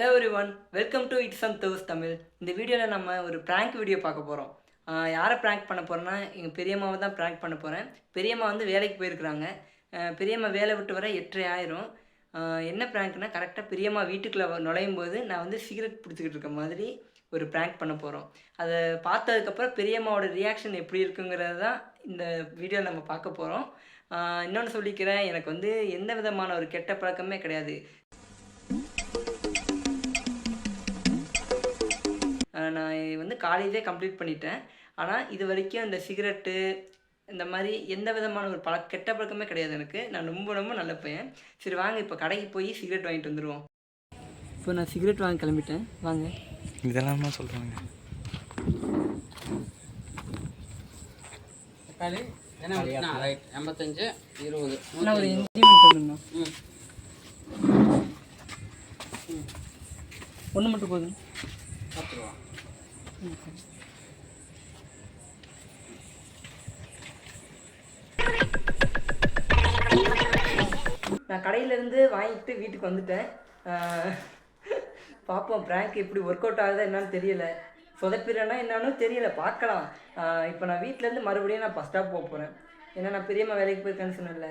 Hello everyone welcome to it's Santhosh Tamil இந்த வீடியோவில் நம்ம ஒரு ப்ராங்க் வீடியோ பார்க்க போகிறோம் யாரை ப்ராங்க் பண்ண போகிறேன்னா எங்கள் பெரியம்மாவை தான் ப்ராங்க் பண்ண போகிறேன் பெரியம்மா வந்து வேலைக்கு போயிருக்கிறாங்க. பெரியம்மா வேலை விட்டு வர எட்டரை ஆயிரும். என்ன ப்ராங்க்னா கரெக்டாக பெரியம்மா வீட்டுக்குள்ளே நுழையும் போது நான் வந்து சிகரெட் பிடிச்சிக்கிட்டு இருக்க மாதிரி ஒரு ப்ராங்க் பண்ண போகிறோம் அதை பார்த்ததுக்கப்புறம் பெரியம்மாவோட ரியாக்ஷன் எப்படி இருக்குங்கிறது தான் இந்த வீடியோ நம்ம பார்க்க போகிறோம் இன்னொன்று சொல்லிக்கிறேன் எனக்கு வந்து எந்த விதமான ஒரு கெட்ட பழக்கமே கிடையாது. காலேஜே கம்ப்ளீட் பண்ணிட்டேன். ஆனால் இது வரைக்கும் இந்த சிகரெட்டு இந்த மாதிரி எந்த விதமான ஒரு பழ கெட்ட பழக்கமே கிடையாது எனக்கு. நான் ரொம்ப ரொம்ப நல்ல பையன். சரி வாங்க இப்போ கடைக்கு போய் சிகரெட் வாங்கிட்டு வந்துடுவோம் இப்போ நான் சிகரெட் வாங்க கிளம்பிட்டேன். வாங்க. இதெல்லாம் தான் சொல்கிறாங்க எண்பத்தஞ்சு இருபது. ஒரு ஒன்று மட்டும் போதும். பத்து ரூபா. நான் கடையிலேருந்து வாங்கிட்டு வீட்டுக்கு வந்துட்டேன். பார்ப்போம் ப்ராங்க் இப்படி ஒர்க் அவுட் ஆகுதா என்னன்னு தெரியல. சொதப்பிடுறேன்னா என்னன்னு தெரியல பார்க்கலாம். இப்போ நான் வீட்டிலேருந்து மறுபடியும் நான் பஸ் ஸ்டாப் போக போகிறேன் ஏன்னா நான் பெரியம்மா வேலைக்கு போயிருக்கேன்னு சொன்னேன்ல.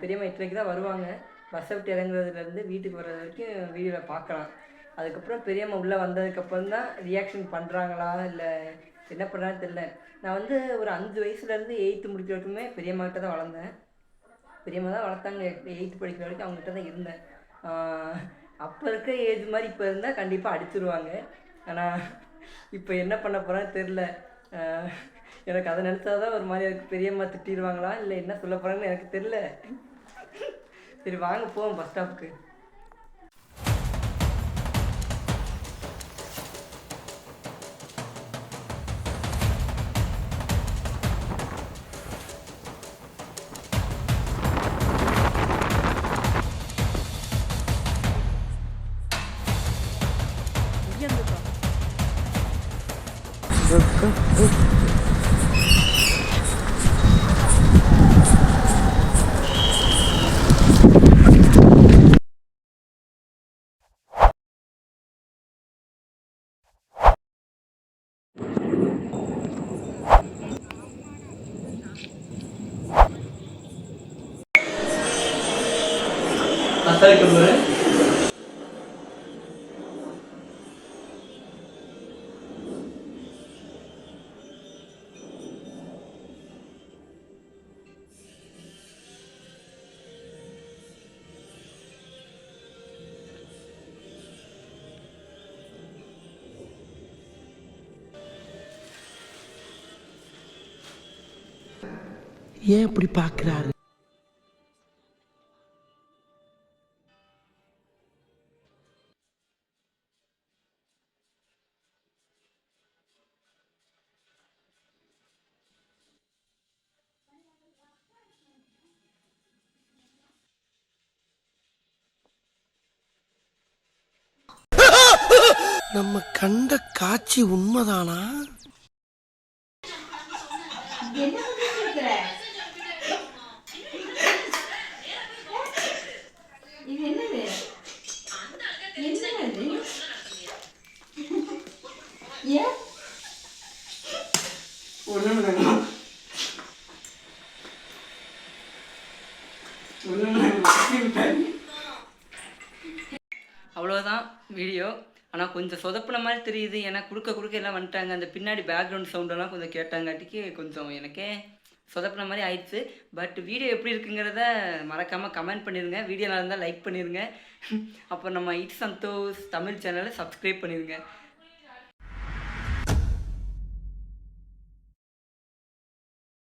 பெரியம்மா எட்டரைக்கு தான் வருவாங்க. பஸ்ஸை விட்டு இறங்குறதுலேருந்து வீட்டுக்கு வர்றது வரைக்கும் வீடியோவில் பார்க்கலாம். அதுக்கப்புறம் பெரியம்மா உள்ளே வந்ததுக்கப்புறம் தான் ரியாக்ஷன் பண்ணுறாங்களா இல்லை என்ன பண்ணுறான்னு தெரில நான் வந்து ஒரு அஞ்சு வயசுலேருந்து எயித்து முடிக்கிற வரைக்குமே பெரியம்மா கிட்ட தான் வளர்ந்தேன். பெரியம்மா தான் வளர்த்தாங்க எயித்து படிக்கிற வரைக்கும் அவங்ககிட்ட தான் இருந்தேன். அப்போ இருக்க ஏஜ் மாதிரி இப்போ இருந்தால் கண்டிப்பாக அடிச்சிருவாங்க. ஆனால் இப்போ என்ன பண்ண போகிறான்னு தெரில எனக்கு அதை நினச்சா தான் ஒரு மாதிரி எனக்கு பெரியம்மா திட்டிடுவாங்களா இல்லை என்ன சொல்ல போகிறாங்கன்னு எனக்கு தெரில சரி வாங்க போவோம் பஸ் ஸ்டாப்புக்கு 아까 그 ஏன் இப்படி பார்க்குறாரு? நம்ம கண்ட காட்சி உண்மைதானா இது என்னது என்னது ஏன் ஒன்றும் வேணும் அவ்வளோதான் வீடியோ ஆனால் கொஞ்சம் சொதப்புன மாதிரி தெரியுது. ஏன்னா குறுக்க குறுக்க எல்லாம் வந்துட்டாங்க. அந்த பின்னாடி பேக்ரவுண்ட் சவுண்டெல்லாம் கொஞ்சம் கேட்டாங்காட்டிக்கு கொஞ்சம் எனக்கே சொதப்பின மாதிரி ஆயிடுச்சு. பட் வீடியோ எப்படி இருக்குங்கிறத மறக்காமல் கமெண்ட் பண்ணிடுங்க வீடியோ நல்லா இருந்தால் லைக் பண்ணிடுங்க அப்புறம் நம்ம இட் சந்தோஷ் தமிழ் சேனலை சப்ஸ்கிரைப் பண்ணிடுங்க